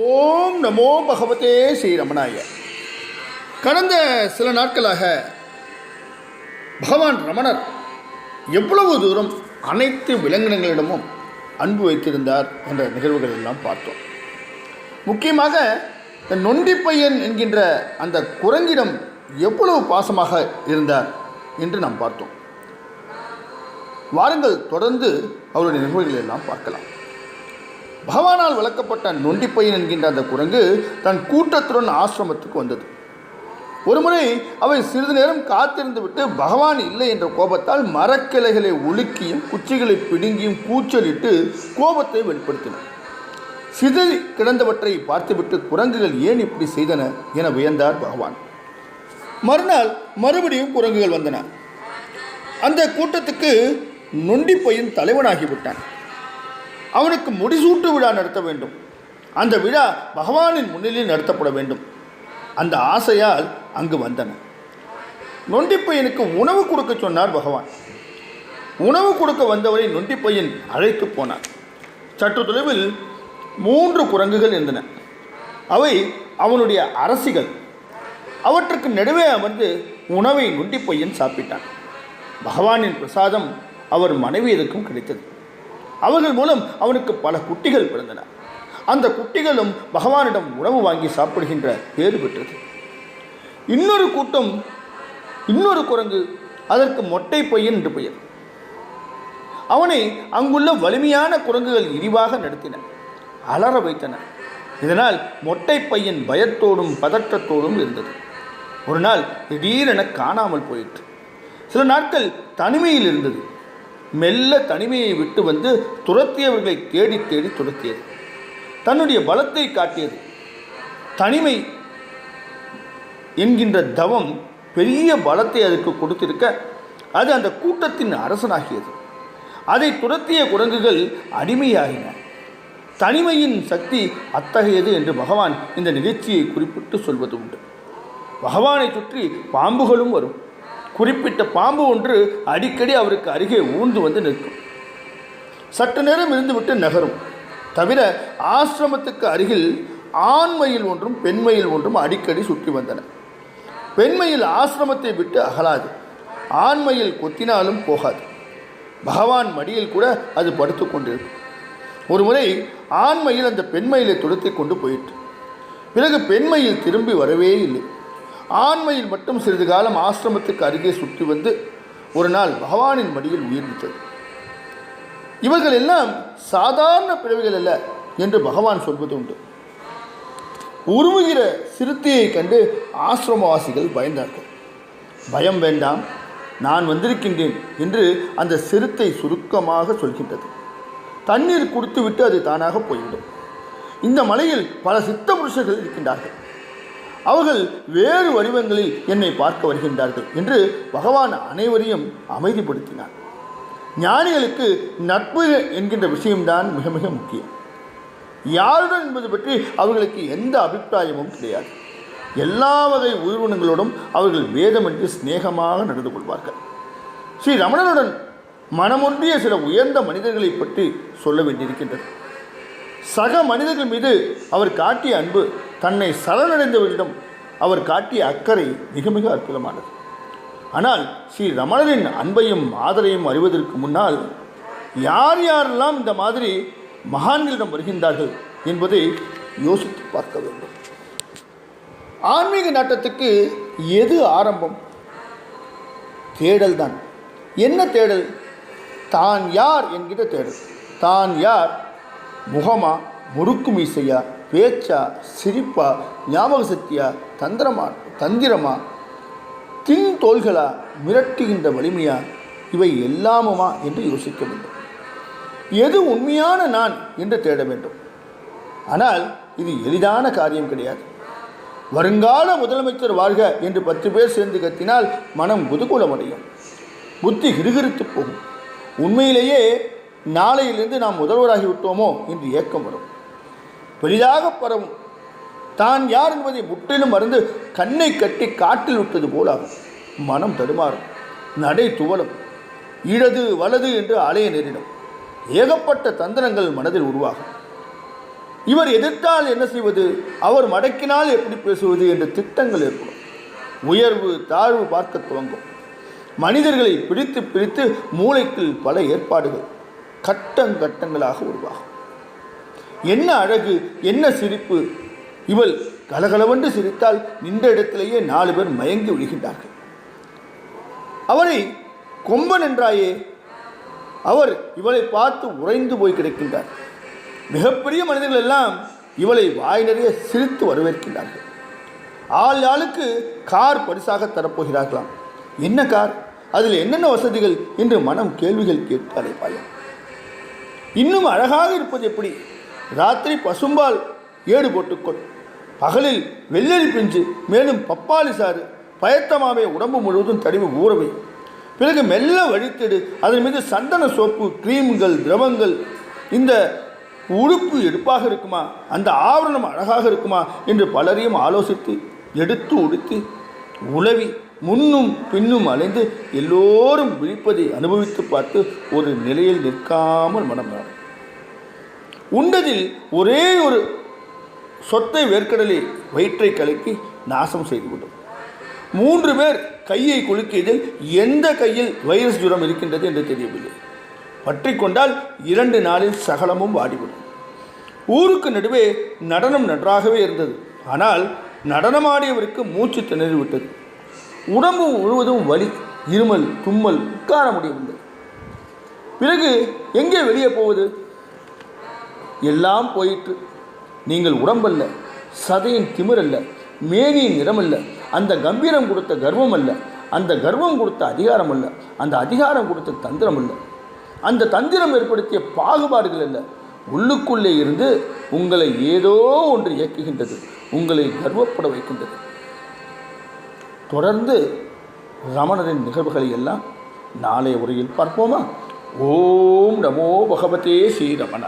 ஓம் நமோ பகவதே ஸ்ரீரமணாய. கடந்த சில நாட்களாக பகவான் ரமணர் எவ்வளவு தூரம் அனைத்து விலங்கினங்களிடமும் அன்பு வைத்திருந்தார் என்ற நிகழ்வுகள் எல்லாம் பார்த்தோம். முக்கியமாக இந்த நொண்டிப்பையன் என்கின்ற அந்த குரங்கிடம் எவ்வளவு பாசமாக இருந்தார் என்று நாம் பார்த்தோம். வாருங்கள் தொடர்ந்து அவருடைய நிகழ்வுகளை எல்லாம் பார்க்கலாம். பகவானால் வளர்க்கப்பட்ட நொண்டிப்பையன் என்கின்ற அந்த குரங்கு தன் கூட்டத்துடன் ஆசிரமத்துக்கு வந்தது. ஒருமுறை அவை சிறிது நேரம் காத்திருந்து விட்டு பகவான் இல்லை என்ற கோபத்தால் மரக்கிளைகளை உலுக்கியும் குச்சிகளை பிடுங்கியும் கூச்சலிட்டு கோபத்தை வெளிப்படுத்தின சிதறி கிடந்தவற்றை பார்த்துவிட்டு குரங்குகள் ஏன் இப்படி செய்தன என வியந்தார் பகவான். மறுநாள் மறுபடியும் குரங்குகள் வந்தன. அந்த கூட்டத்துக்கு நொண்டிப்பையின் தலைவனாகிவிட்டான். அவனுக்கு முடிசூட்டு விழா நடத்த வேண்டும். அந்த விழா பகவானின் முன்னிலையில் நடத்தப்பட வேண்டும். அந்த ஆசையால் அங்கு வந்தன. நொண்டிப்பையனுக்கு உணவு கொடுக்க சொன்னார் பகவான். உணவு கொடுக்க வந்தவரை நொண்டிப்பையன் அழைத்து போனார். சற்று தொலைவில் மூன்று குரங்குகள் இருந்தன. அவை அவனுடைய அரசிகள். அவற்றுக்கு நடுவே அமர்ந்து உணவை நொண்டிப்பையன் சாப்பிட்டான். பகவானின் பிரசாதம் அவர் மனைவியருக்கும் கிடைத்தது. அவர்கள் மூலம் அவனுக்கு பல குட்டிகள் பிறந்தன. அந்த குட்டிகளும் பகவானிடம் உணவு வாங்கி சாப்பிடுகின்ற பேறு பெற்றது. இன்னொரு கூட்டம் இன்னொரு குரங்கு அதற்கு மொட்டை பையன் என்று பெயர். அவனை அங்குள்ள வலிமையான குரங்குகள் இழிவாக நடத்தின அலற வைத்தன. இதனால் மொட்டை பையன் பயத்தோடும் பதற்றத்தோடும் இருந்தது. ஒரு நாள் திடீரென காணாமல் போயிற்று. சில நாட்கள் தனிமையில் இருந்தது. மெல்ல தனிமையை விட்டு வந்து துரத்தியவர்களை தேடி தேடி துரத்தியது. தன்னுடைய பலத்தை காட்டியது. தனிமை என்கின்ற தவம் பெரிய பலத்தை அதுக்கு கொடுத்திருக்க அது அந்த கூட்டத்தின் அரசனாகியது. அதை துரத்திய குரங்குகள் அடிமையாகின தனிமையின் சக்தி அத்தகையது என்று பகவான் இந்த நிகழ்ச்சியை குறிப்பிட்டு சொல்வது உண்டு பகவானை சுற்றி பாம்புகளும் வரும். குறிப்பிட்ட பாம்பு ஒன்று அடிக்கடி அவருக்கு அருகே ஊர்ந்து வந்து நிற்கும். சற்று நேரம் இருந்துவிட்டு நகரும். தவிர ஆசிரமத்துக்கு அருகில் ஆண்மையில் ஒன்றும் பெண்மயில் ஒன்றும் அடிக்கடி சுற்றி வந்தன. பெண்மயில் ஆசிரமத்தை விட்டு அகலாது. ஆண்மையில் கொத்தினாலும் போகாது. பகவான் மடியில் கூட அது படுத்து கொண்டிருக்கும். ஒரு முறை ஆண்மையில் அந்த பெண்மயிலை துரத்தி கொண்டு போயிற்று. பிறகு பெண்மயில் திரும்பி வரவே இல்லை. ஆண்மையில் மட்டும் சிறிது காலம் ஆசிரமத்துக்கு அருகே சுற்றி வந்து ஒரு நாள் பகவானின் மடியில் உயிர் விட்டது. இவர்கள் எல்லாம் சாதாரண பிறவிகள் அல்ல என்று பகவான் சொல்வது உண்டு. உருவுகிற சிறுத்தையை கண்டு ஆசிரமவாசிகள் பயந்தார்கள். பயம் வேண்டாம் நான் வந்திருக்கின்றேன் என்று அந்த சிறுத்தை சுருக்கமாக சொல்கின்றது. தண்ணீர் குடித்துவிட்டு அது தானாக போய்விடும். இந்த மலையில் பல சித்த புருஷர்கள் இருக்கின்றார்கள். அவர்கள் வேறு வடிவங்களில் என்னை பார்க்க வருகின்றார்கள் என்று பகவான் அனைவரையும் அமைதிப்படுத்தினார். ஞானிகளுக்கு நட்பு என்கின்ற விஷயம்தான் மிக மிக முக்கியம். யாருடன் என்பது பற்றி அவர்களுக்கு எந்த அபிப்பிராயமும் கிடையாது. எல்லா வகை உயிரினங்களோடும் அவர்கள் வேதமின்றி சிநேகமாக நடந்து கொள்வார்கள். ஸ்ரீ ரமணனுடன் மனமொன்றிய சில உயர்ந்த மனிதர்களை பற்றி சொல்ல வேண்டியிருக்கின்றது. சக மனிதர்கள் மீது அவர் காட்டிய அன்பு தன்னை சரணடைந்தவரிடம் அவர் காட்டிய அக்கறை மிக மிக அற்புதமானது. ஆனால் ஸ்ரீ ரமணரின் அன்பையும் ஆதரையும் அறிவதற்கு முன்னால் யார் யாரெல்லாம் இந்த மாதிரி மகான்களிடம் வருகின்றார்கள் என்பதை யோசித்து பார்க்க வேண்டும். ஆன்மீக நாட்டத்துக்கு எது ஆரம்பம்? தேடல் தான் என்ன தேடல்? தான் யார் என்கிற தேடல். தான் யார் முகமா முறுக்கு மீசையா பேச்சா சிரிப்பா ஞாபக சக்தியா தந்திரமா தந்திரமா தின் தோள்களா மிரட்டுகின்ற வலிமையா இவை எல்லாமுமா என்று யோசிக்க வேண்டும். எது உண்மையான நான் என்று தேட வேண்டும். ஆனால் இது எளிதான காரியம் கிடையாது. வருங்கால முதலமைச்சர் வாழ்க என்று பத்து பேர் சேர்ந்து கத்தினால் மனம் குதூகூலமடையும். புத்தி கிருகிருத்து போகும். உண்மையிலேயே நாளையிலிருந்து நாம் முதல்வராகி விட்டோமோ என்று ஏக்கம் வரும். பெரிதாக பரவும். தான் யார் என்பதை முற்றிலும் மறந்து கண்ணை கட்டி காட்டில் விட்டது போலாகும் மனம் தடுமாறும். நடை துவலும் இடது வலது என்று அலைய நேரிடும். ஏகப்பட்ட தந்திரங்கள் மனதில் உருவாகும். இவர் எதிர்த்தால் என்ன செய்வது? அவர் மடக்கினால் எப்படி பேசுவது என்ற திட்டங்கள் ஏற்படும். உயர்வு தாழ்வு பார்க்க துவங்கும். மனிதர்களை பிடித்து பிடித்து மூளைக்குள் பல ஏற்பாடுகள். கட்டங்கட்டங்களாக உருவாகும். என்ன அழகு என்ன சிரிப்பு. இவள் கலகலவென்று சிரித்தால் நின்ற இடத்திலேயே நாலு பேர் மயங்கி விழுகின்றார்கள். அவரை கொம்பன் என்றாயே. அவர் இவளை பார்த்து உறைந்து போய் கிடக்கின்றார். மிகப்பெரிய மனிதர்கள் எல்லாம் இவளை வாய் நிறைய சிரித்து வரவேற்கின்றார்கள். ஆள் ஆளுக்கு கார் பரிசாக தரப்போகிறார்களாம். என்ன கார்? அதில் என்னென்ன வசதிகள்? என்று மனம் கேள்விகள் கேட்டு அலைப்பாயும் இன்னும் அழகாக இருப்பது எப்படி? ராத்திரி பசும்பால் ஏடு போட்டுக்கொள். பகலில் வெள்ளரி பிஞ்சு மேலும் பப்பாளி சாறு பயத்தமாவே உடம்பு முழுவதும் தடிவு ஊறவை. பிறகு மெல்ல வழித்தெடு அதன் மீது சந்தன சோப்பு கிரீம்கள் திரவங்கள். இந்த உடுப்பு எடுப்பாக இருக்குமா? அந்த ஆவரணம் அழகாக இருக்குமா? என்று பலரையும் ஆலோசித்து எடுத்து உடுத்தி உளவி முன்னும் பின்னும் அலைந்து எல்லோரும் விழிப்பதை அனுபவித்து பார்த்து ஒரு நிலையில் நிற்காமல் மனம் உண்டதில் ஒரே ஒரு சொத்தை வேர்க்கடலை வயிற்றை கலக்கி நாசம் செய்துவிடும் மூன்று பேர் கையை குலுக்கியதில் எந்த கையில் வைரஸ் ஜுரம் இருக்கின்றது என்று தெரியவில்லை. பற்றி கொண்டால் இரண்டு நாளில் சகலமும் வாடிவிடும். ஊருக்கு நடுவே நடனம் நன்றாகவே இருந்தது. ஆனால் நடனமாடியவருக்கு மூச்சு திணறிவிட்டது. உடம்பு முழுவதும் வலி இருமல் தும்மல் உட்கார முடியவில்லை. பிறகு எங்கே வெளியே போவது? எல்லாம் போயிற்று. நீங்கள் உடம்பல்ல சதையின் திமிரல்ல மேனியின் நிறமல்ல அந்த கம்பீரம் கொடுத்த கர்வம் அல்ல அந்த கர்வம் கொடுத்த அதிகாரம் அல்ல அந்த அதிகாரம் கொடுத்த தந்திரம் அல்ல அந்த தந்திரம் ஏற்படுத்திய பாகுபாடுகள் அல்ல உள்ளுக்குள்ளே இருந்து உங்களை ஏதோ ஒன்று இயக்குகின்றது உங்களை கர்வப்பட வைக்கின்றது. தொடர்ந்து ரமணரின் நிகழ்வுகளை எல்லாம் நாளைய உரையில் பார்ப்போமா? ஓம் நமோ பகவதே ஸ்ரீரமண